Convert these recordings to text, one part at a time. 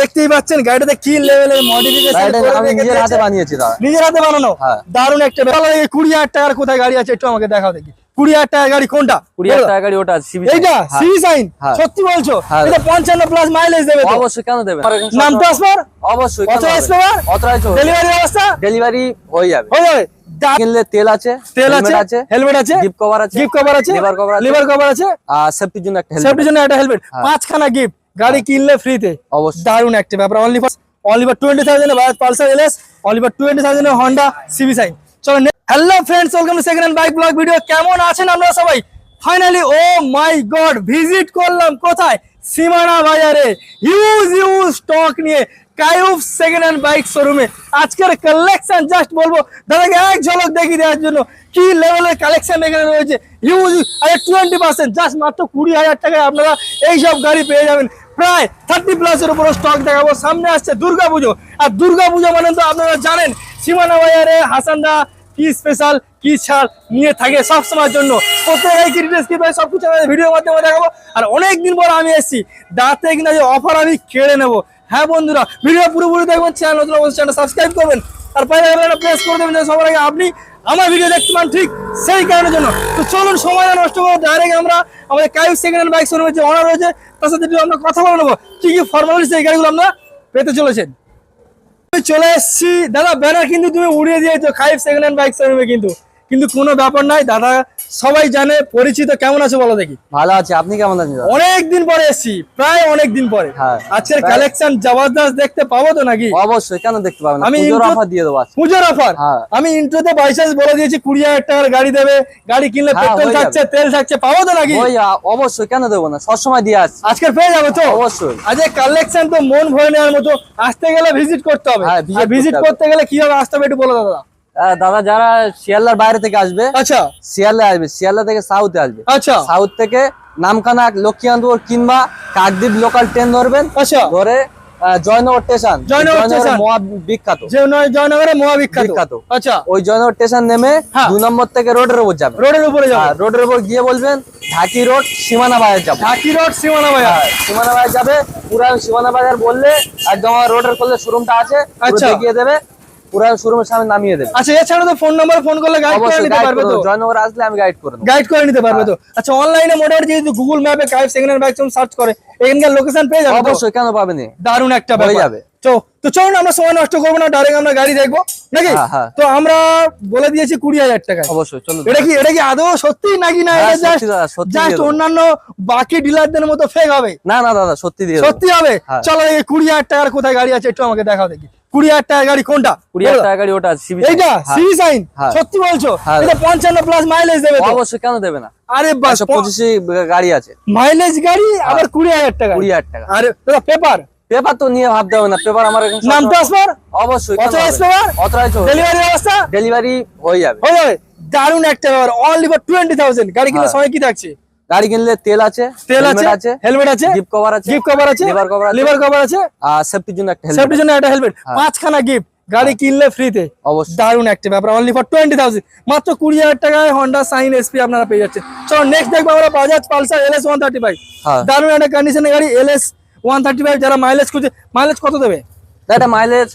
দেখতেই পাচ্ছেন গাড়িটাতে কি লেভেলের মডিফিকেশন আমি নিজের হাতে বানিয়েছি দাদা। নিজের হাতে বানানো? হ্যাঁ। দারুণ একটা কুড়ি হাজার টাকার কোথায় গাড়ি আছে একটু আমাকে দেখাও দেখি। কুড়ি হাজার টাকার গাড়ি কোনটা? কুড়ি হাজার টাকা গাড়ি ওটা সিবি এইটা? সি সাইন হ্যাঁ। সত্যি বলছো? হ্যাঁ। এটা প্লাস মাইলেজ দেবে তো? অবশ্যই কেন দেবে নাম ট্রান্সফার অবশ্যই ডেলিভারি ব্যবস্থা? ডেলিভারি হয়ে যাবে। হয়ে যাবে। কিনলে তেল আছে তেল আছে হেলমেট আছে গিফট কভার আছে গিফট কভার আছে লিভার কভার আছে লিভার কভার আছে আর সেফটির জন্য একটা হেলমেট সেফটির জন্য একটা হেলমেট পাঁচখানা গিফট গাড়ি কিনলে ফ্রিতে অবশ্যই। দারুণ একটা ব্যাপার only for only for twenty thousand Bajaj Pulsar LS only for twenty thousand Honda CB Shine চলো hello friends welcome to second hand bike blog video কেমন আছেন আপনারা সবাই? Finally oh my god visit করলাম কোথায়? সীমানা বাজারে। হিউজ হিউজ স্টক নিয়ে কায়ুফ সেকেন্ড হ্যান্ড বাইক শোরুমে আজকের কালেকশন জাস্ট বলব দাদাকে এক ঝলক দেখিয়ে দেওয়ার জন্য কি লেভেলের কালেকশন এখানে রয়েছে। হিউজ আর টোয়েন্টি পার্সেন্ট জাস্ট মাত্র কুড়ি হাজার টাকায় আপনারা এইসব গাড়ি পেয়ে যাবেন। প্রায় থার্টি প্লাসের উপরে স্টক দেখাবো। সামনে আসছে দুর্গাপুজো আর দুর্গাপুজো মানে তো আপনারা জানেন, সীমানা বাজারে হাসানদা কি স্পেশাল কি ছাড় নিয়ে থাকে সব সময়ের জন্য। প্রত্যেক কি ডিটেলস কি পাই সবকিছু আমাদের ভিডিওর মাধ্যমে দেখাবো। আর অনেক দিন পর আমি এসেছি, দাঁতে কিনা যে অফার আমি কেড়ে নেব। হ্যাঁ বন্ধুরা ভিডিও পুরোপুরি দেখবেন চ্যানেল নতুন অবশ্যই সাবস্ক্রাইব করবেন। আর পাশে প্রেস করে দেবেন সবার আগে আপনি আমার ভিডিও দেখতে পান ঠিক সেই কারণের জন্য। তো চলুন, সময় নষ্ট করব ডাইরেক্ট আমরা আমাদের কাইভ সেকেন্ড হ্যান্ড বাইক শোরুমের যে অনার রয়েছে, তার সাথে আমরা কথা বলে নেব। কি কি ফর্মালিটি এই গাড়িগুলো আমরা পেতে চলেছেন? চলে এসছি। দাদা ব্যানার কিন্তু তুমি উড়িয়ে দিয়েছ কাইভ সেকেন্ড হ্যান্ড বাইক শোরুমে কিন্তু। কিন্তু কোনো ব্যাপার নাই দাদা সবাই জানে পরিচিত কেমন আছে বলো দেখি। ভালো আছে আপনি কেমন আছেন? অনেক দিন পরে এসেছি প্রায় অনেক দিন পরে। হ্যাঁ। আজকের কালেকশন জবরদস্ত দেখতে পাবো তো নাকি? অবশ্যই কেন দেখতে পাবেন আমি পুজোর অফার দিয়ে দেবো আজকে। পুজোর অফার হ্যাঁ। আমি ইন্ট্রোতে বাইচান্স বলে দিয়েছি কুড়ি হাজার টাকার গাড়ি দেবে গাড়ি কিনলে পেট্রোল হয়ে থাকছে তেল থাকছে পাবো তো নাকি? অবশ্যই কেন দেবো না? সবসময় দিয়ে আসছি। আজকে পেয়ে যাবে তো? অবশ্যই। আজ কালেকশন তো মন ভরে নেওয়ার মতো আসতে গেলে ভিজিট করতে হবে। ভিজিট করতে হবে। গেলে কীভাবে আসতে হবে একটু বলো দাদা। দাদা যারা শিয়ালদার বাইরে থেকে আসবে আচ্ছা। শিয়ালদা আসবে শিয়ালদা থেকে সাউথে আসবে। আচ্ছা। সাউথ থেকে নামখানা লক্ষ্মীকান্তপুর কিংবা কাকদ্বীপ লোকাল ট্রেন ধরবেন আচ্ছা। ধরে জয়নগর স্টেশন জয়নগর বিখ্যাত। যে জয়নগরে মহাবিখ্যাত। বিখ্যাত। আচ্ছা। ওই জয়নগর স্টেশন নেমে হ্যাঁ। দু নম্বর থেকে রোডের উপর যাবে রোডের উপরে যাব। রোডের উপর গিয়ে বলবেন ঢাকি রোড সীমানা বাজার যাব। ঢাকি রোড সীমানা বাজার। হ্যাঁ, সীমানা বাজার যাবে পুরান সীমানা বাজার বললে একদম রোডের করলে শোরুমটা আছে পুরো আচ্ছা। দেখিয়ে দেবে। পুরান শোরুমের সামনে নামিয়ে দেবে। আচ্ছা এছাড়া তো ফোন নাম্বার ফোন করলে গাইড করে নিতে পারবে তো? জয়নগর আসলে আমি গাইড করে গাইড করে নিতে পারবে হ্যাঁ। তো আচ্ছা অনলাইনে মোটামুটি যদি গুগল ম্যাপে কাইভ সেকেন্ড হ্যান্ড বাইক সার্চ করে এখানকার লোকেশন পেয়ে যাবে অবশ্যই কেন পাবেনি দারুণ একটা হয়ে যাবে। তো তো চলুন আমরা সময় নষ্ট করব না ডাইরেক্ট আমরা গাড়ি দেখব নাকি? হ্যাঁ, হ্যাঁ। তো আমরা বলে দিয়েছি কুড়ি হাজার টাকা অবশ্যই চলুন। এটা কি এটা কি আদৌ সত্যি নাকি না? এটা জাস্ট। অন্যান্য বাকি ডিলারদের মতো ফেক হবে। না না দাদা সত্যি সত্যি হবে। চলো এই কুড়ি হাজার টাকার কোথায় গাড়ি আছে একটু আমাকে দেখাও দেখি। কুড়ি হাজার টাকার গাড়ি কোনটা? কুড়ি হাজার টাকা গাড়ি ওটা এইটা সিভি সাইন হ্যাঁ। সত্যি বলছো? হ্যাঁ। এটা পঞ্চান্ন প্লাস মাইলেজ দেবে অবশ্যই কেন দেবে না? আরে বাস পঁচিশে গাড়ি আছে। মাইলেজ গাড়ি আবার কুড়ি হাজার টাকা। কুড়ি হাজার টাকা। আরে দাদা পেপার পেপার তো নিয়ে ভাবতে হবে না পেপার আমার এখানে নাম ট্রান্সফার অবশ্যই ডেলিভারি ব্যবস্থা? ডেলিভারি হয়ে যাবে। হয়ে যাবে। দারুণ একটা ব্যাপার। অনলি ফর টোয়েন্টি থাউজেন্ড গাড়ি কিনার হ্যাঁ। সময় কি থাকছে? গাড়ি কিনলে তেল আছে তেল helmet আছে হেলমেট আছে গিফট কভার আছে গিফট কভার আছে লিভার কভার আছে লিভার কভার আছে। আর সেফটির জন্য একটা হেলমেট সেফটির জন্য একটা হেলমেট পাঁচখানা গিফট গাড়ি কিনলে ফ্রিতে অবশ্যই। দারুণ একটা ব্যাপার অনলি ফর টোয়েন্টি থাউজেন্ড মাত্র কুড়ি হাজার টাকায় হন্ডা সাইন এসপি আপনারা পেয়ে যাচ্ছেন। চলো নেক্সট দেখব আমরা Bajaj Pulsar L S one thirty five হ্যাঁ। দারুণ একটা কন্ডিশনের গাড়ি L S one thirty five যারা মাইলেজ খুঁজে মাইলেজ কত দেবে? এটা মাইলেজ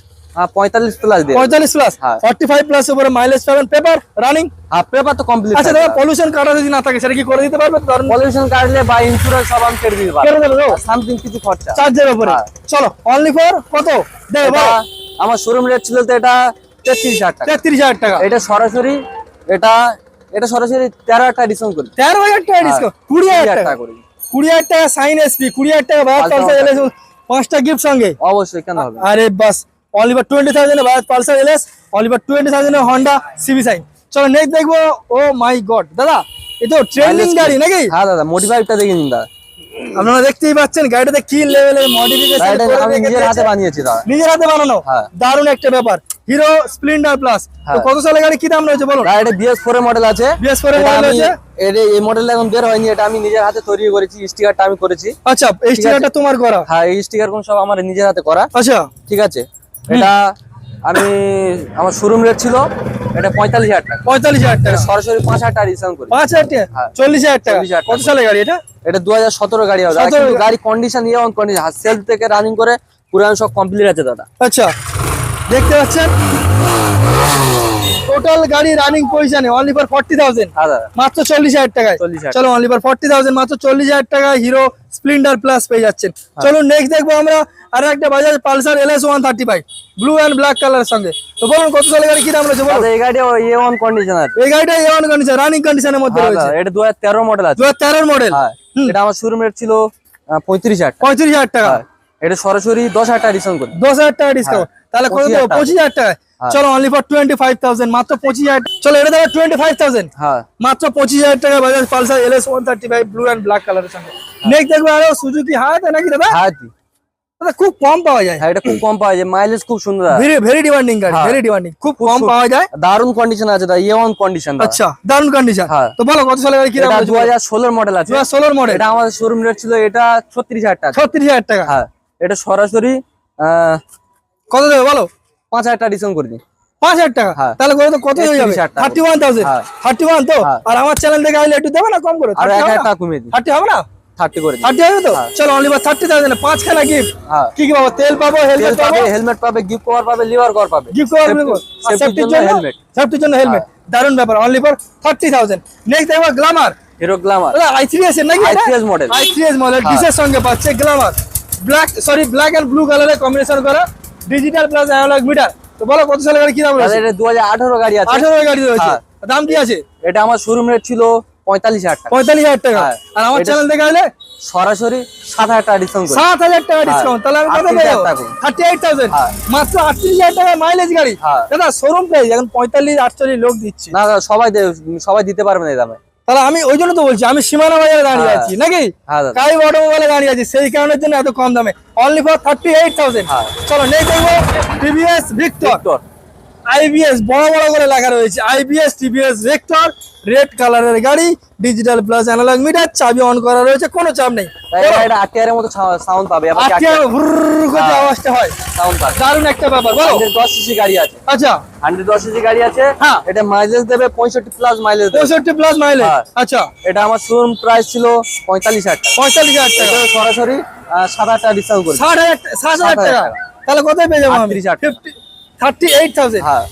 প্লাস দিয়ে পঁয়তাল্লিশ প্লাস হ্যাঁ। ফর্টি ফাইভ প্লাস উপরে মাইলেজ পাবেন পেপার রানিং পেপার তো কমপ্লিট আচ্ছা দাদা পলিউশন কাটা যদি না থাকে সেটা কি করে দিতে পারবে? দারুণ পলিউশন বা ইন্স্যুরেন্স সব আমি কেটে দিতে পারব। দেবে সামথিং কিছু খরচা। চার্জের উপরে। হ্যাঁ। চলো অনলি ফর কত? দেবে আমার শোরুম রেট ছিল তো এটা তেত্রিশ হাজার টাকা। তেত্রিশ হাজার টাকা। এটা সরাসরি এটা এটা সরাসরি তেরো হাজার টাকা ডিসকাউন্ট করি। টাকা ডিসকাউন্ট টাকা। টাকা করি। টাকা সাইন এসপি পাঁচটা গিফট সঙ্গে। অবশ্যই কেন হবে? আরে বাস only for twenty thousand Bajaj Pulsar LS only for twenty thousand Honda CB Shine চলো নেক্সট দেখব ও মাই গড দাদা এ তো ট্রেন্ডিং গাড়ি নাকি? হ্যাঁ দাদা মোটিফাইভটা দেখে নিন দাদা। আপনারা দেখতেই পাচ্ছেন গাড়িটাতে কি লেভেলের মডিফিকেশন আমি নিজের হাতে বানিয়েছি দাদা। নিজের হাতে বানানো? হ্যাঁ। দারুণ একটা ব্যাপার। হিরো স্প্লেন্ডার প্লাস তো হ্যাঁ। কত সালে গাড়ি কি দাম রয়েছে বলুন? গাড়িটা বিএস ফোর এর মডেল আছে। BS4 এর আমি- আছে? এটা এই মডেলটা এখন বের হয়নি এটা আমি নিজের হাতে তৈরি করেছি স্টিকারটা আমি করেছি। আচ্ছা এই স্টিকারটা তোমার করা। হ্যাঁ এই স্টিকার কোন সব আমার নিজের হাতে করা। আচ্ছা। ঠিক আছে। এটা আমি আমার শোরুম রেট ছিল এটা পঁয়তাল্লিশ হাজার টাকা। পঁয়তাল্লিশ হাজার টাকা। সরাসরি পাঁচ হাজার টাকা রিসার্ভ করি। পাঁচ হাজার টাকা? হ্যাঁ। চল্লিশ হাজার টাকা? 40,000 কত সালে গাড়ি এটা? এটা দু হাজার সতেরো গাড়ি হবে। 17 কিন্তু গাড়ি। কন্ডিশন ইয়ে অন কন্ডিশন সেল থেকে রানিং করে পুরান সব কমপ্লিট আছে দাদা। আচ্ছা। দেখতে পাচ্ছেন? টোটাল গাড়ি রানিং পজিশনে অনলি ফর ফর্টি থাউজেন্ড হ্যাঁ মাত্র চল্লিশ হাজার টাকায়। চলো অনলি ফর ফর্টি থাউজেন্ড মাত্র চল্লিশ হাজার টাকায় হিরো স্প্লেন্ডার প্লাস পেয়ে যাচ্ছেন। হ্যাঁ। চলো নেক্সট দেখব আমরা আর একটা Bajaj Pulsar L S one thirty five blue and black কালারের সঙ্গে। তো বলুন কত সালে গাড়ি কি দাম রয়েছে বলো এই গাড়ি এ ওয়ান কন্ডিশন এই গাড়িটা এ ওয়ান কন্ডিশন রানিং কন্ডিশনের মধ্যে হ্যাঁ রয়েছে। এটা দু হাজার তেরো মডেল আছে। দু হাজার তেরোর মডেল হ্যাঁ এটা আমার শোরুম রেট ছিল আহ, পঁয়ত্রিশ হাজার টাকা। হ্যাঁ এটা সরাসরি দশ হাজার টাকা ডিসকাউন্ট করি। দশ হাজার টাকা ডিসকাউন্ট তাহলে কত 25,000 দেবো টাকা। টাকা চলো only for twenty five thousand মাত্র পঁচিশ হাজার চলো এটা দেবো টোয়েন্টি ফাইভ থাউজেন্ড হ্যাঁ। মাত্র পঁচিশ হাজার টাকা Bajaj Pulsar L S one thirty five blue and black কালারের সঙ্গে। নেক্সট দেখব আরও সুজুকি হাত নাকি দাদা? হ্যাঁ খুব কম পাওয়া যায়। হ্যাঁ এটা খুব কম পাওয়া যায়। মাইলেজ খুব সুন্দর। ভেরি ভেরি ডিমান্ডিং গাড়ি হ্যাঁ। ভেরি ডিমান্ডিং খুব কম পাওয়া যায়। দারুণ কন্ডিশন আছে দাদা এ ওয়ান কন্ডিশন আচ্ছা দারুণ কন্ডিশন হ্যাঁ। তো বলো কত সালে গাড়ি কি দাম এটা দু হাজার ষোলোর মডেল আছে। দু হাজার ষোলোর মডেল এটা আমাদের শোরুম রেট ছিল এটা ছত্রিশ হাজার টাকা। ছত্রিশ হাজার টাকা। হ্যাঁ এটা সরাসরি কত দেবে বলো? পাঁচ হাজার টাকা ডিসকাউন্ট করে দিই পাঁচ হাজার টাকা? হ্যাঁ। তাহলে কত কত হয়ে যাবে? Thirty one thousand. Thirty one তো? হ্যাঁ। আর আমার চ্যানেল থেকে আইলে একটু দেবে না কম করে? আর এক হাজার টাকা কমিয়ে দিই থার্টি হবে না? থার্টি করে থার্টি হবে তো? চলো অনলি থার্টি থাউজেন্ড পাঁচখানা গিফট কি কি পাবো? তেল পাবো হেলমেট পাবো হেলমেট পাবে গিফট কভার পাবে লিভার কভার পাবে। গিফট কভার সেফটির জন্য জন্য সেফটির জন্য হেলমেট দারুণ ব্যাপার। Only for thirty thousand next দেখব Glamour Hero Glamour I three S এর নাকি i3s model। I three S model. ডিসের সঙ্গে পাচ্ছে? Glamour black sorry black and blue কালারের কম্বিনেশন করা। ডিজিটাল প্লাস অ্যানালগ মিটার তো বলো কত সালের গাড়ি কি দাম রয়েছে? এটা দু হাজার আঠারো গাড়ি আছে। আঠারো গাড়ি রয়েছে। হ্যাঁ। দাম কি আছে? এটা আমার শোরুম রেট ছিল পঁয়তাল্লিশ হাজার টাকা। পঁয়তাল্লিশ হাজার টাকা। হ্যাঁ। আর আমার চ্যানেল থেকে আইলে সরাসরি সাত হাজার টাকা ডিসকাউন্ট করে। সাত হাজার টাকা ডিসকাউন্ট তাহলে আমি কত 38,000 পেয়ে থাউজেন্ড হ্যাঁ। মাত্র আটত্রিশ হাজার টাকা মাইলেজ গাড়ি। হ্যাঁ। দাদা শোরুম প্রাইস এখন পঁয়তাল্লিশ আটচল্লিশ লোক দিচ্ছে। না সবাই সবাই দিতে পারবে না এই দামে। তাহলে আমি ওই জন্য তো বলছি আমি সীমানা বাজারে দাঁড়িয়ে হ্যাঁ। আছি নাকি? কাই বড় কাই অটোমোবাইলে দাঁড়িয়ে আছি সেই কারণের জন্য এত কম দামে। Only for thirty eight thousand হ্যাঁ। চলো নেই দেখব টিভিএস ভিক্টর আইবিএস বড় বড় করে লেখা রয়েছে। আইবিএস টিভিএস ভেক্টর রেড কালারের গাড়ি ডিজিটাল প্লাস অ্যানালগ মিটার চাবি অন করা রয়েছে কোনো চাপ নেই। এটা- এটা মতো সাউন্ড পাবে। করে আওয়াজটা হয়। সাউন্ড পাবে। দারুণ একটা ব্যাপার বলো। সিসি গাড়ি আছে। আচ্ছা। হান্ড্রেড দশ সিসি গাড়ি আছে। হ্যাঁ। এটা মাইলেজ দেবে পঁয়ষট্টি প্লাস মাইলেজ প্লাস মাইলেজ হ্যাঁ। আচ্ছা। এটা আমার শোরুম প্রাইস ছিল টাকা। সরাসরি টাকা ডিসকাউন্ট করে ষাট হাজার সাত হাজার 60,000 টাকা। টাকা। তাহলে কোথায় পেয়ে যাব আমি? 38,000 টাকা। থার্টি এইট থাউজেন্ড হ্যাঁ।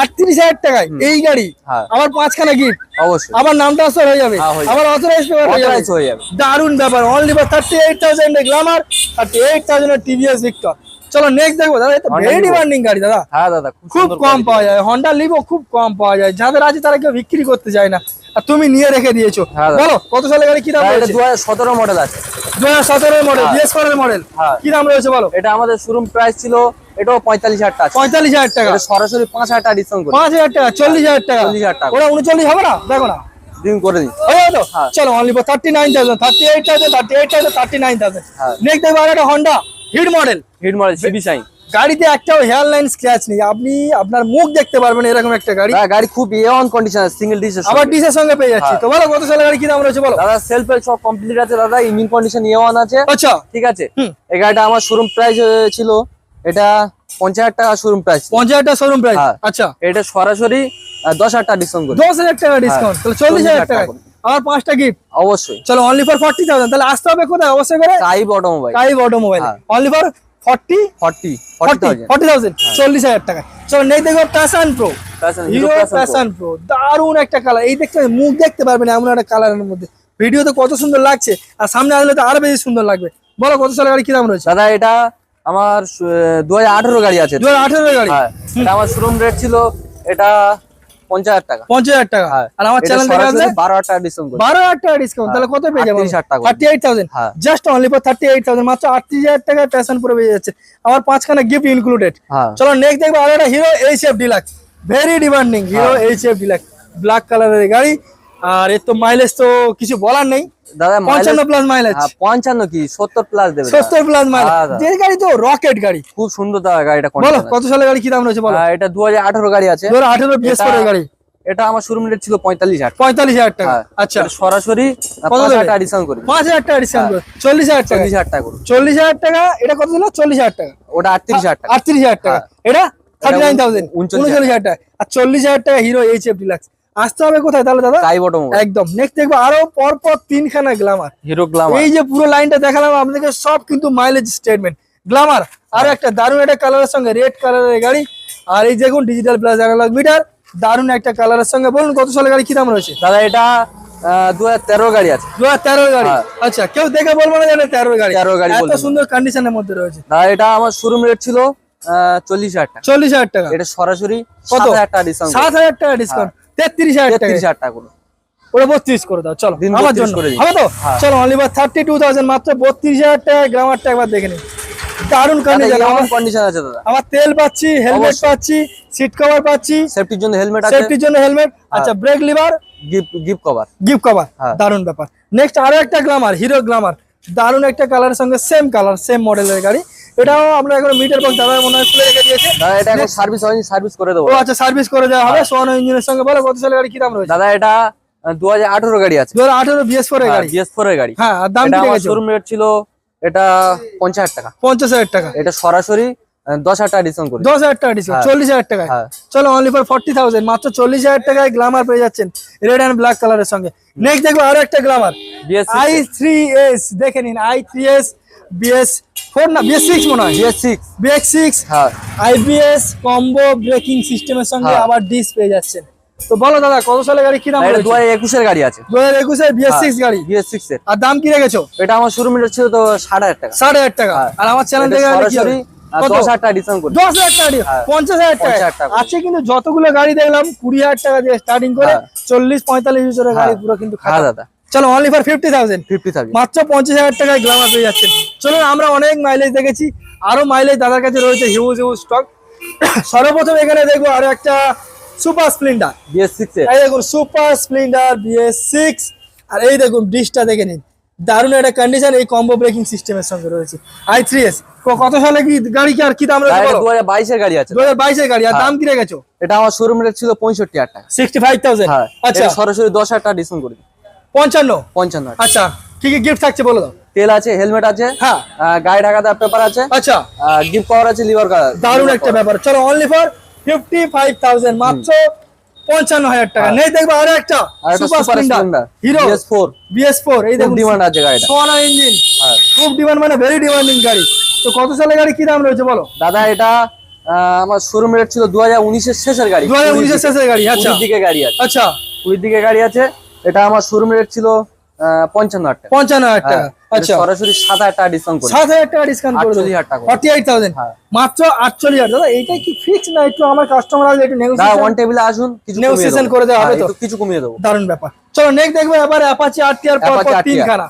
আটত্রিশ হাজার টাকায় এই গাড়ি। হ্যাঁ। আবার পাঁচখানা গিফট অবশ্যই। আবার নাম ট্রান্সফার হয়ে যাবে। হ্যাঁ, আবার অথরাইজ যাবে। Authorized যাবে। দারুণ ব্যাপার। Only for thirty eight thousand Glamour thirty eight thousand TVS Victor চলো নেক্সট দেখব। দাদা এটা ভেরি ডিমান্ডিং গাড়ি দাদা। হ্যাঁ দাদা খুব কম পাওয়া যায়। হন্ডা লিভো খুব কম পাওয়া যায়। যাদের আছে তারা কেউ বিক্রি করতে চায় না। আর তুমি নিয়ে রেখে দিয়েছ। বলো কত সালে গাড়ি? কি দাম রয়েছে? দু হাজার সতেরো মডেল আছে। দু হাজার সতেরোর মডেল। BS model. কি দাম রয়েছে বলো? এটা আমাদের শোরুম প্রাইস ছিল এটাও পঁয়তাল্লিশ হাজার টাকা। পঁয়তাল্লিশ হাজার টাকা। সরাসরি পাঁচ হাজার টাকা ডিসকাউন্ট পাঁচ হাজার টাকা চল্লিশ হাজার টাকা। 40,000 টাকা। ওরা উনচল্লিশ হবে না? দেখো না। দিন করে দিন। তো হ্যাঁ। চলো only for thirty nine thousand thirty eight thousand thirty eight thousand thirty nine thousand হ্যাঁ। নেক্সট দেখব আর একটা Honda hit model hit model CB Shine গাড়িতে একটাও হেয়ার লাইন স্ক্র্যাচ নেই। আপনি আপনার মুখ দেখতে পারবেন এরকম একটা গাড়ি। গাড়ি খুব A one condition single disc আবার ডিসের সঙ্গে পেয়ে যাচ্ছি। হ্যাঁ। তো বলো কত সালে গাড়ি কি দাম রয়েছে বলো? দাদা সেলফ হেল্প সব কমপ্লিট আছে। দাদা ইঞ্জিন কন্ডিশন এ অন আছে। আচ্ছা। ঠিক আছে? এই গাড়িটা আমার শোরুম প্রাইস ছিল এটা পঞ্চাশ হাজার টাকা শোরুম প্রাইস পঞ্চাশ হাজার শোরুম প্রাইস হ্যাঁ। আচ্ছা। এটা সরাসরি দশ হাজার টাকা ডিসকাউন্ট দশ হাজার টাকা ডিসকাউন্ট তাহলে চল্লিশ হাজার টাকা। আবার পাঁচটা গিফট অবশ্যই। চলো অনলি ফর ফর্টি থাউজেন্ড তাহলে আসতে হবে কোথায়? অবশ্যই করে? টাইপ অটোমোবাইল কাইব অটোমোবাইল হ্যাঁ। Only for forty forty thousand forty thousand চল্লিশ হাজার টাকা। চলো নেই দেখো Passion Pro Hero Passion Pro দারুণ একটা কালার এই দেখতে মুখ দেখতে পারবেন এমন একটা কালারের মধ্যে। ভিডিওতে কত সুন্দর লাগছে। আর সামনে আসলে তো আরও বেশি সুন্দর লাগবে। বলো কত সালের গাড়ি কি দাম রয়েছে? দাদা এটা আমার দু হাজার আঠারো গাড়ি আছে। দু হাজার আঠেরো গাড়ি? হ্যাঁ এটা আমার শোরুম রেট ছিল এটা পঞ্চাশ হাজার টাকা। পঞ্চাশ হাজার টাকা? হ্যাঁ আর আমার চ্যানেল থেকে সরাসরি বারো হাজার টাকা ডিসকাউন্ট বারো হাজার টাকা ডিসকাউন্ট তাহলে কত পেয়ে যাব? থার্টি এইট থাউজেন্ড হ্যাঁ। Just only for thirty eight thousand মাত্র আটত্রিশ হাজার প্যাশন পুরো পেয়ে যাচ্ছে। আমার পাঁচখানা গিফট ইনক্লুডেড হ্যাঁ। চলো নেক্সট দেখব আর একটা Hero H F Deluxe very demanding Hero H F Deluxe black কালারের গাড়ি। আর এর তো মাইলেজ তো কিছু বলার নেই। দাদা পঞ্চান্ন প্লাস মাইলেজ পঞ্চান্ন কি? সত্তর প্লাস দেবে সত্তর প্লাস মাইলেজ হ্যাঁ, যে গাড়ি তো রকেট গাড়ি। খুব সুন্দর দাদা গাড়িটা বলো কত সালের গাড়ি কি দাম রয়েছে বলো? এটা দু হাজার আঠারো গাড়ি আছে। দু হাজার আঠেরো বিএস এটা- গাড়ি। এটা আমার শোরুম রেট ছিল পঁয়তাল্লিশ হাজার পঁয়তাল্লিশ হাজার টাকা। হ্যাঁ। আচ্ছা। সরাসরি পাঁচ হাজার টাকা ডিসকাউন্ট করে পাঁচ হাজার টাকা ডিসকাউন্ট করে। চল্লিশ হাজার টাকা। চল্লিশ হাজার টাকা চল্লিশ হাজার টাকা এটা কত ছিল চল্লিশ হাজার টাকা। ওটা আটত্রিশ হাজার টাকা। আটত্রিশ হাজার টাকা। এটা থার্টি নাইন থাউজেন্ড উনচল্লিশ হাজার টাকা। আর চল্লিশ হাজার টাকা হিরো এইচ এফ ডিলাক্স আসতে হবে কোথায় তাহলে দাদা? টাইপ অটোমোবাইল একদম। নেক্সট দেখব আরও পর পর তিনখানা গ্লামার হিরো গ্লামার এই যে পুরো লাইনটা দেখালাম আপনাদেরকে সব কিন্তু মাইলেজ স্টেটমেন্ট গ্লামার আরও একটা দারুণ একটা কালারের সঙ্গে রেড কালারের গাড়ি। আর এই দেখুন ডিজিটাল প্লাস অ্যানালগ মিটার দারুণ একটা কালারের সঙ্গে। বলুন কত সালের গাড়ি কি দাম রয়েছে? দাদা এটা দু হাজার তেরো গাড়ি আছে। দু হাজার গাড়ি? হ্যাঁ। আচ্ছা কেউ দেখে বলব না জানে তেরোর গাড়ি। 13 গাড়ি এত। সুন্দর কন্ডিশনের মধ্যে রয়েছে। দাদা এটা আমার শোরুম রেট ছিল চল্লিশ হাজার টাকা। চল্লিশ হাজার টাকা। এটা সরাসরি কত? হাজার টাকা ডিসকাউন্ট সাত হাজার টাকা ডিসকাউন্ট তেত্রিশ হাজার তেত্রিশ হাজার টাকা করে। ওটা বত্রিশ করে দাও চলো আমার জন্য। হবে তো? হ্যাঁ। চলো অনলি থার্টি টু থাউজেন্ড মাত্র বত্রিশ হাজার টাকা গ্রামারটা একবার দেখে নিন দারুণ কন্ডিশন আছে দাদা? আমার তেল পাচ্ছি হেলমেট পাচ্ছি সিট কভার পাচ্ছি। সেফটির জন্য হেলমেট আছে? সেফটির জন্য হেলমেট আচ্ছা brake lever gift gift cover gift cover হ্যাঁ। দারুণ ব্যাপার। নেক্সট আরও একটা গ্লামার হিরো গ্লামার দারুণ একটা কালারের সঙ্গে সেম কালার সেম মডেলের গাড়ি। এটাও আমরা এখন মিটার বক্স দাদা মনে হয় খুলে রেখে দিয়েছে। দাদা এটা এখন সার্ভিস হয়নি সার্ভিস করে দেবো। ও আচ্ছা সার্ভিস করে দেওয়া হবে। সোয়ানো ইঞ্জিনের সঙ্গে বলো কত সালের গাড়ি কি দাম রয়েছে? দাদা এটা দু হাজার আঠারো গাড়ি আছে। দু হাজার আঠারো বিএস ফোর গাড়ি। বিএস ফোর এর গাড়ি। হ্যাঁ দাম শোরুম রেট ছিল এটা পঞ্চাশ হাজার টাকা। পঞ্চাশ হাজার টাকা। এটা সরাসরি দশ হাজার টাকা ডিসকাউন্ট করি দশ হাজার টাকা ডিসকাউন্ট হ্যাঁ। চল্লিশ হাজার টাকায়। হ্যাঁ। চলো অনলি ফর ফর্টি থাউজেন্ড মাত্র চল্লিশ হাজার টাকায় গ্লামার পেয়ে যাচ্ছেন রেড অ্যান্ড ব্ল্যাক কালারের সঙ্গে। নেক্সট দেখব আরও একটা গ্লামার আই থ্রি এস দেখে নিন I three S BS four না বিএস সিক্স মনে হয় বিএস সিক্স বিএস সিক্স হ্যাঁ। আইবিএস কম্বো ব্রেকিং সিস্টেমের সঙ্গে হ্যাঁ। আবার ডিস পেয়ে যাচ্ছেন। তো বলো দাদা কত সালের গাড়ি কি দাম দু হাজার একুশের গাড়ি আছে। দু হাজার একুশের বিএস সিক্স গাড়ি? বিএস সিক্স এর। আর দাম কি রেখেছো এটা আমার শোরুম ছিল তো ষাট হাজার টাকা। ষাট হাজার টাকা। হ্যাঁ। আর আমার চ্যানেল থেকে সরাসরি আহ, কত? দশ হাজার টাকা দশ হাজার টাকা। হ্যাঁ। পঞ্চাশ হাজার টাকা। 50,000 টাকা। আছে কিন্তু যতগুলো গাড়ি দেখলাম কুড়ি হাজার টাকা দিয়ে স্টার্টিং করে হ্যাঁ। চল্লিশ পঁয়তাল্লিশ বছরের গাড়ি পুরো কিন্তু হ্যাঁ দাদা। চলো only for fifty thousand fifty থাকবে মাত্র পঞ্চাশ হাজার টাকায় গ্লামার পেয়ে যাচ্ছেন। চলুন আমরা অনেক মাইলেজ দেখেছি। আরও মাইলেজ দাদার কাছে রয়েছে হিউজ হিউজ স্টক সর্বপ্রথম এখানে দেখব আরও একটা সুপার স্প্লেন্ডার বিএস সিক্স দেখুন সুপার স্প্লেন্ডার বিএস সিক্স আর এই দেখুন ডিশটা দেখে নিন। দারুণ একটা কন্ডিশন এই কম্বো ব্রেকিং সিস্টেমের সঙ্গে রয়েছে। আই থ্রি এস কত সালে কি গাড়ি কি আর কি দাম রয়েছে দু হাজার বাইশের গাড়ি আছে। দু হাজার বাইশের গাড়ি। আর হ্যাঁ। দাম কি রেখেছো এটা আমার শোরুম রেট ছিল পঁয়ষট্টি হাজার টাকা। সিক্সটি ফাইভ থাউজেন্ড আচ্ছা। সরাসরি দশ হাজার টাকা ডিসকাউন্ট করি পঞ্চান্ন। পঞ্চান্ন আচ্ছা কি কি গিফট থাকছে বলো দাও। তেল আছে হেলমেট আছে হ্যাঁ। গায়ে ঢাকা দেওয়ার পেপার আছে আচ্ছা। গিফট কভার আছে লিভার কভার দারুণ একটা ব্যাপার। চলো only for fifty five thousand মাত্র পঞ্চান্ন হাজার টাকা। নেই দেখব আরও একটা। Super super Splendor Splendor Hero BS four BS four এই দেখুন। ডিমান্ড আছে গাড়িটা। সোনা ইঞ্জিন হ্যাঁ। খুব ডিমান্ড মানে ভেরি ডিমান্ডিং গাড়ি। তো কত সালে গাড়ি? কি দাম রয়েছে বলো? দাদা এটা আমার শোরুম রেট ছিল দু হাজার উনিশের শেষের গাড়ি। দু হাজার উনিশের শেষের গাড়ি আচ্ছা। দিকে গাড়ি আছে। আচ্ছা। কুড়ির দিকে গাড়ি আছে। এটা আমার শোরুম রেট ছিল পঞ্চান্ন হাজার পঞ্চান্ন হাজার টাকা। হ্যাঁ, আচ্ছা। সরাসরি সাত হাজার টাকা ডিসকাউন্ট সাত হাজার টাকা ডিসকাউন্ট করে 48,000 ফর্টি এইট থাউজেন্ড হ্যাঁ। মাত্র আটচল্লিশ হাজার। দাদা এইটা কি ফিক্স না একটু আমার কাস্টমার আসলে একটু নেগোসিয়েশন ওয়ান টেবিলে আসুন কিছু করে দেওয়া হবে হ্যাঁ, তো? কিছু কমিয়ে দেবো। দারুণ ব্যাপার। চলো নেক্সট দেখব এবার অ্যাপাচি আর পর Apache পর তিনখানা।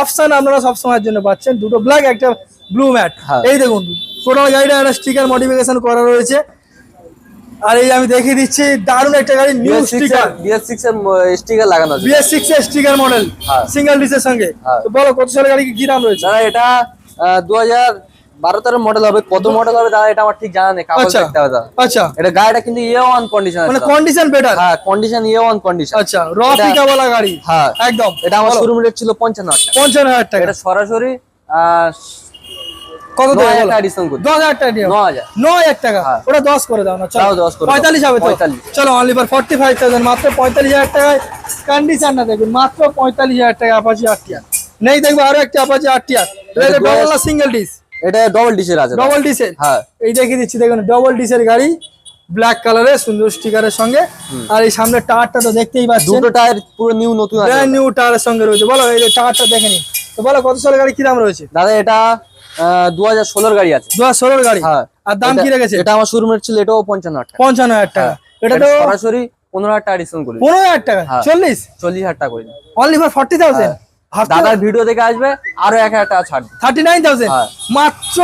অপশন আপনারা সব সময়ের জন্য পাচ্ছেন। দুটো ব্ল্যাক একটা ব্লু ম্যাট। এই দেখুন টোটাল গাড়িটা একটা স্টিকার মডিফিকেশন করা রয়েছে। আর এই আমি দেখিয়ে দিচ্ছি দারুণ একটা গাড়ি নিউ স্টিকার বিএস সিক্স এর স্টিকার লাগানো আছে। বিএস সিক্স এর স্টিকার মডেল হ্যাঁ। সিঙ্গেল ডিসের সঙ্গে। হ্যাঁ। তো বলো কত সালের গাড়ি কি দাম রয়েছে? দাদা এটা দু হাজার বারো তেরো মডেল হবে। কত মডেল হবে দাদা এটা আমার ঠিক জানা নেই কাগজ আচ্ছা। দেখতে হবে আচ্ছা। এটা গাড়িটা কিন্তু ইয়ে ওয়ান কন্ডিশন মানে কন্ডিশন বেটার হ্যাঁ কন্ডিশন ইয়ে ওয়ান কন্ডিশন আচ্ছা র পিকাওয়ালা গাড়ি। হ্যাঁ। একদম। এটা আমার। শোরুম রেট ছিল পঞ্চান্ন হাজার টাকা। পঞ্চান্ন হাজার টাকা। এটা সরাসরি কত ন দেবে হাজার টাকা হ্যাঁ। ওটা দশ করে দাও না চলো। তাও 10 করে পঁয়তাল্লিশ হবে চলো only for forty five thousand মাত্র পঁয়তাল্লিশ হাজার টাকায় কন্ডিশন না দেখুন। মাত্র পঁয়তাল্লিশ হাজার টাকা আপাচি আটটিয়া নেই দেখব আরও একটা আপাচি সিঙ্গেল ডিস এটা ডবল ডিশের আছে। ডবল ডিসের হ্যাঁ। এই দেখিয়ে দিচ্ছি দেখুন ডবল ডিসের গাড়ি। ব্ল্যাক কালারের সুন্দর স্টিকারের সঙ্গে। আর এই সামনে টায়ারটা তো দেখতেই পাচ্ছেন। দুটো টায়ার পুরো নিউ নতুন ব্র্যান্ড নিউ টায়ারের সঙ্গে রয়েছে। বলো এই যে টায়ারটা দেখে নিন। তো বলো কত সালের গাড়ি কি দাম রয়েছে? দাদা এটা দু হাজার ষোলোর গাড়ি আছে। দু হাজার ষোলোর গাড়ি? হ্যাঁ। আর দাম কি রেখেছে? এটা আমার শোরুমের ছিল এটাও পঞ্চান্ন হাজার টাকা। পঞ্চান্ন হাজার টাকা। এটা এটা তো সরাসরি পনেরো হাজার টাকা ডিসকাউন্ট করি পনেরো হাজার টাকা? হ্যাঁ। চল্লিশ? চল্লিশ হাজার টাকা করে। অনলি ফর ফর্টি থাউজেন্ড দাদার ভিডিও দেখে আসবে আরও এক হাজার টাকা ছাড়। থার্টি নাইন থাউজেন্ড হ্যাঁ। মাত্র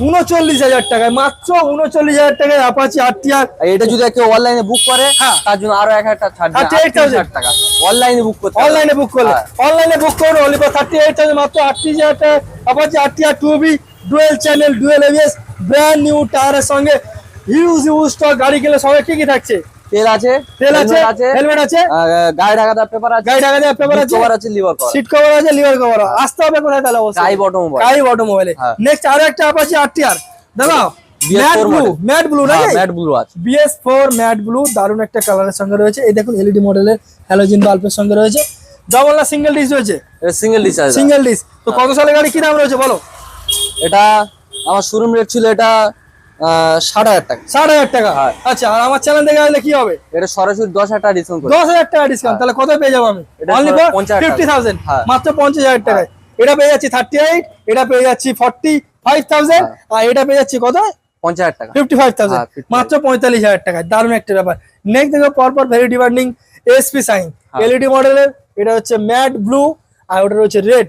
উনচল্লিশ হাজার টাকায় মাত্র উনচল্লিশ হাজার টাকায় আপাচি আরটিআর এটা যদি কেউ অনলাইনে বুক করে হ্যাঁ। তার জন্য আরও এক হাজার টাকা ছাড় দিন। 38,000 38,000 টাকা অনলাইনে বুক করতে অনলাইনে বুক করলে। অনলাইনে বুক করুন অনলি থার্টি এইট থাউজেন্ড মাত্র আটত্রিশ হাজার টাকা Apache RTR two V dual channel dual ABS brand new টায়ারের সঙ্গে হিউজ হিউজ স্টক গাড়ি গেলে সবাই কি কি থাকছে তেল আছে তেল আছে আছে হেলমেট আছে। গায়ে ঢাকা দেওয়ার পেপার আছে গাড়ি টাকা দেওয়ার পেপার আছে কভার আছে লিভার কভার সিট কভার আছে লিভার কভার আসতে হবে কোথায় তাহলে অবশ্যই? কাই অটোমোবাইল কাই অটোমোবাইলে হ্যাঁ। নেক্সট আরও একটা আপাচি আরটিআর দাদা BS4 matte blue matte blue নাকি? ম্যাট ব্লু আছে। বিএস ফোর ম্যাট ব্লু দারুণ একটা কালারের সঙ্গে রয়েছে। এই দেখুন এলইডি মডেলের হ্যালোজিন বাল্বের সঙ্গে রয়েছে। ডবল না সিঙ্গেল ডিস রয়েছে? সিঙ্গেল ডিস আছে। সিঙ্গেল ডিস তো কত সালের গাড়ি? কি দাম রয়েছে বলো? এটা আমার শোরুম রেট ছিল এটা ষাট হাজার টাকা। ষাট হাজার টাকা? হ্যাঁ। আচ্ছা আর আমার চ্যানেল থেকে আসলে কি হবে? এটা সরাসরি দশ হাজার টাকা ডিসকাউন্ট দশ হাজার টাকা ডিসকাউন্ট তাহলে কত পেয়ে যাব আমি? এটা অনলি ধরো ফর 50,000 ফিফটি থাউজেন্ড হ্যাঁ। মাত্র পঞ্চাশ হাজার টাকায়। এটা পেয়ে যাচ্ছি থার্টি এইট এটা পেয়ে যাচ্ছি ফর্টি ফাইভ থাউজেন্ড আর এটা পেয়ে যাচ্ছি কত? পঞ্চাশ হাজার টাকা। ফিফটি ফাইভ থাউজেন্ড হ্যাঁ, 55,000 মাত্র পঁয়তাল্লিশ হাজার টাকায়। দারুণ একটা ব্যাপার। নেক্সট দেখো পরপর ভেরি ডিমান্ডিং এসপি সাইন হ্যাঁ। এলইডি মডেলের এটা হচ্ছে ম্যাট ব্লু আর ওটা হচ্ছে রেড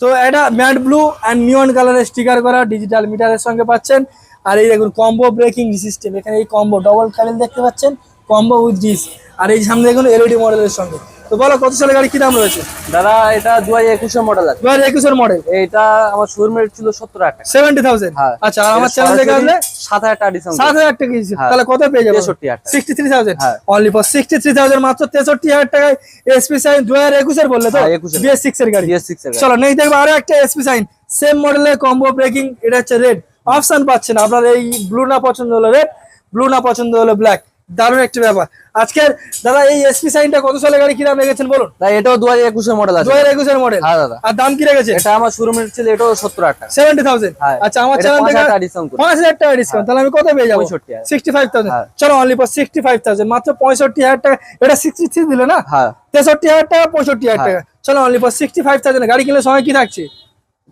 তো এটা ম্যাট ব্লু অ্যান্ড নিয়ন কালারের স্টিকার করা ডিজিটাল মিটারের সঙ্গে পাচ্ছেন। আর এই দেখুন কম্বো ব্রেকিং সিস্টেম এখানে এই কম্বো ডবল ক্যাবেল দেখতে পাচ্ছেন কম্বো উইথ ডিস আর এই সামনে দেখুন এলইডি মডেলের সঙ্গে। তো বলো কত সালের গাড়ি কি দাম রয়েছে? দাদা এটা দু হাজার একুশের মডেল আছে। দু হাজার একুশের মডেল এটা আমার শোরুম রেট ছিল সত্তর হাজার সেভেন্টি থাউজেন্ড হ্যাঁ। আচ্ছা আর আমার চ্যানেল থেকে আসলে? সাত হাজার টাকা ডিসকাউন্ট সাত হাজার টাকা। হ্যাঁ। তাহলে কত পেয়ে যাবে? 63,000 টাকা। সিক্সটি থ্রি থাউজেন্ড হ্যাঁ। Only for sixty three thousand মাত্র তেষট্টি হাজার টাকায় এসপি সাইন দু হাজার একুশের বললে তো? হ্যাঁ, 21 এর। বিএস সিক্স এর গাড়ি। বিএস সিক্স এর চলো নেই দেখব আরও একটা এসপি সাইন সেম মডেলের কম্বো ব্রেকিং এটা হচ্ছে রেড অপশন পাচ্ছেন। আপনার এই ব্লু না পছন্দ হলো রেড ব্লু না পছন্দ হলো ব্ল্যাক দারুণ একটা ব্যাপার। আজকের দাদা এই এসপি সাইনটা কত সালের গাড়ি কি দাম রেখেছেন বলুন? তাই এটাও দু হাজার একুশের মডেল দু হাজার একুশের মডেল হ্যাঁ দাদা। আর দাম কি রেখেছে এটা আমার শোরুম রেট ছিল এটাও সত্তর হাজার টাকা সেভেন্টি থাউজেন্ড হ্যাঁ। আচ্ছা আমার চ্যানেল পাঁচ থেকে হাজার টাকা পাঁচ হাজার টাকা ডিসকাউন্ট তাহলে আমি কত পেয়ে যাব? 65,000 সিক্সটি ফাইভ থাউজেন্ড হ্যাঁ। চলো only for sixty five thousand মাত্র পঁয়ষট্টি হাজার টাকা। এটা সিক্সটি থ্রি দিলে না? হ্যাঁ। তেষট্টি হাজার টাকা পঁয়ষট্টি হাজার টাকা। চলো only for sixty five thousand গাড়ি কিনলে সময় কি থাকছে?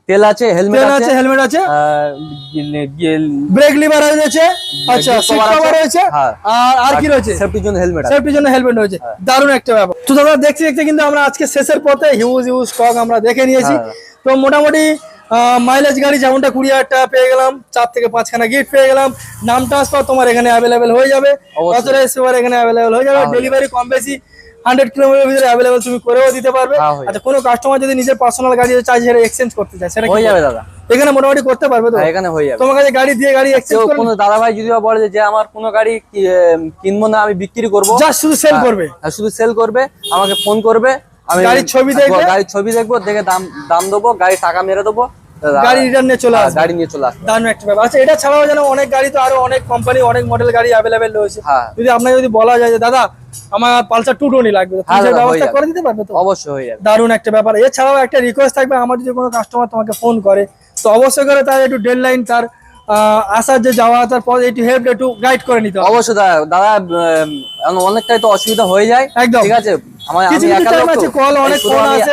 তেল আছে হেলমেট আছে হেলমেট আছে। ব্রেক লিভার রয়েছে। আচ্ছা সিট কভার। রয়েছে। হ্যাঁ। আর আর কি রয়েছে? সেফটির জন্য হেলমেট সেফটির জন্য হেলমেট রয়েছে। দারুণ একটা ব্যাপার। তো দাদা দেখতে দেখতে কিন্তু আমরা আজকে শেষের পথে হিউজ হিউজ স্টক আমরা দেখে নিয়েছি। হ্যাঁ। তো মোটামুটি মাইলেজ গাড়ি যেমনটা কুড়ি হাজার টাকা পেয়ে গেলাম চার থেকে পাঁচখানা গিফট পেয়ে গেলাম। নাম ট্রান্সফার তোমার এখানে অ্যাভেলেবেল হয়ে যাবে। অথরাইজ এখানে অ্যাভেলেবেল হয়ে যাবে। হ্যাঁ, ডেলিভারি কম বেশি হান্ড্রেড কিলোমিটার ভিতরে অ্যাভেলেবেল তুমি করেও দিতে পারবে। আচ্ছা কোনো কাস্টমার যদি নিজের পার্সোনাল গাড়ি চাই সেটা এক্সচেঞ্জ করতে চায় সেটা হয়ে যাবে দাদা। এখানে মোটামুটি করতে পারবে তো? হ্যাঁ, এখানে হয়ে যাবে। তোমার কাছে গাড়ি দিয়ে গাড়ি এক্সচেঞ্জ করবে? কোনো দাদা ভাই যদি বলে যে, আমার কোনো গাড়ি কিনবো না আমি বিক্রি করব। জাস্ট শুধু সেল হ্যাঁ, করবে? শুধু সেল করবে আমাকে ফোন করবে আমি গাড়ির ছবি দেখব? গাড়ির ছবি দেখব দেখে দাম দাম দেবো গাড়ি টাকা মেরে দেবো গাড়ি রিটার্ন নিয়ে চলে হ্যাঁ, আসবে। গাড়ি নিয়ে চলে আসবে। দারুণ একটা ব্যাপার। আচ্ছা এটা ছাড়াও যেন অনেক গাড়ি তো আরও অনেক কোম্পানি অনেক মডেল গাড়ি অ্যাভেলেবেল রয়েছে। হ্যাঁ। যদি আপনাকে যদি বলা যায় যে দাদা আমার পালসার টু টোনি লাগবে। হ্যাঁ, ব্যবস্থা করে দিতে পারবে তো? অবশ্যই হয়ে যাবে। দারুণ একটা ব্যাপার। এছাড়াও একটা রিকোয়েস্ট থাকবে আমার যদি কোনো কাস্টমার তোমাকে ফোন করে তো অবশ্যই করে তার একটু ডেড লাইন তার আসার যে যাওয়া আসার পর একটু হেল্প একটু গাইড করে নিতে হবে। অবশ্যই দাদা দাদা অনেকটাই তো অসুবিধা হয়ে যায়। একদম। ঠিক আছে? আমার আমি একা time লোক তো। আছে, call, অনেক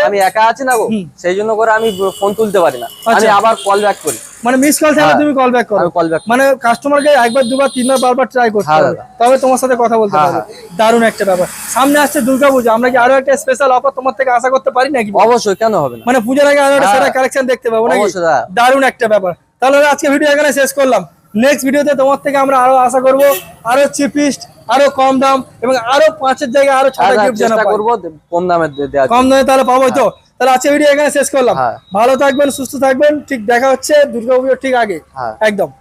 আমি- একা আছি না গো। সেই জন্য করে আমি ফোন তুলতে পারি না। আমি আচ্ছা। আবার কল ব্যাক করি। মানে মিস কল থাকলে হ্যাঁ, তুমি কল ব্যাক করো। কল ব্যাক মানে কাস্টমারকে একবার দুবার তিনবার বারবার ট্রাই করতে হ্যাঁ, হবে। তবে তোমার সাথে কথা বলতে হ্যাঁ, পারবে। দারুণ একটা ব্যাপার। সামনে আসছে দুর্গাপূজা আমরা কি আরও একটা স্পেশাল অফার তোমার থেকে আশা করতে পারি নাকি? অবশ্যই কেন হবে না? মানে পূজার আগে আরও একটা। সেরা কালেকশন দেখতে পাবো নাকি। দারুণ একটা ব্যাপার। তাহলে আজকে ভিডিও এখানে শেষ করলাম। নেক্সট ভিডিওতে তোমার থেকে আমরা আরও আশা করব আরও চিপিস্ট আরও কম দাম এবং আরও পাঁচের জায়গায় আরও ছটা গিফট চেষ্টা জানা করব কম দামে দে- দেওয়ার কম দামে তাহলে পাবোই তো। তাহলে আজকে ভিডিও এখানে শেষ করলাম। হ্যাঁ। ভালো থাকবেন সুস্থ থাকবেন ঠিক দেখা হচ্ছে দুর্গাপুজোর ঠিক আগে। হ্যাঁ। একদম।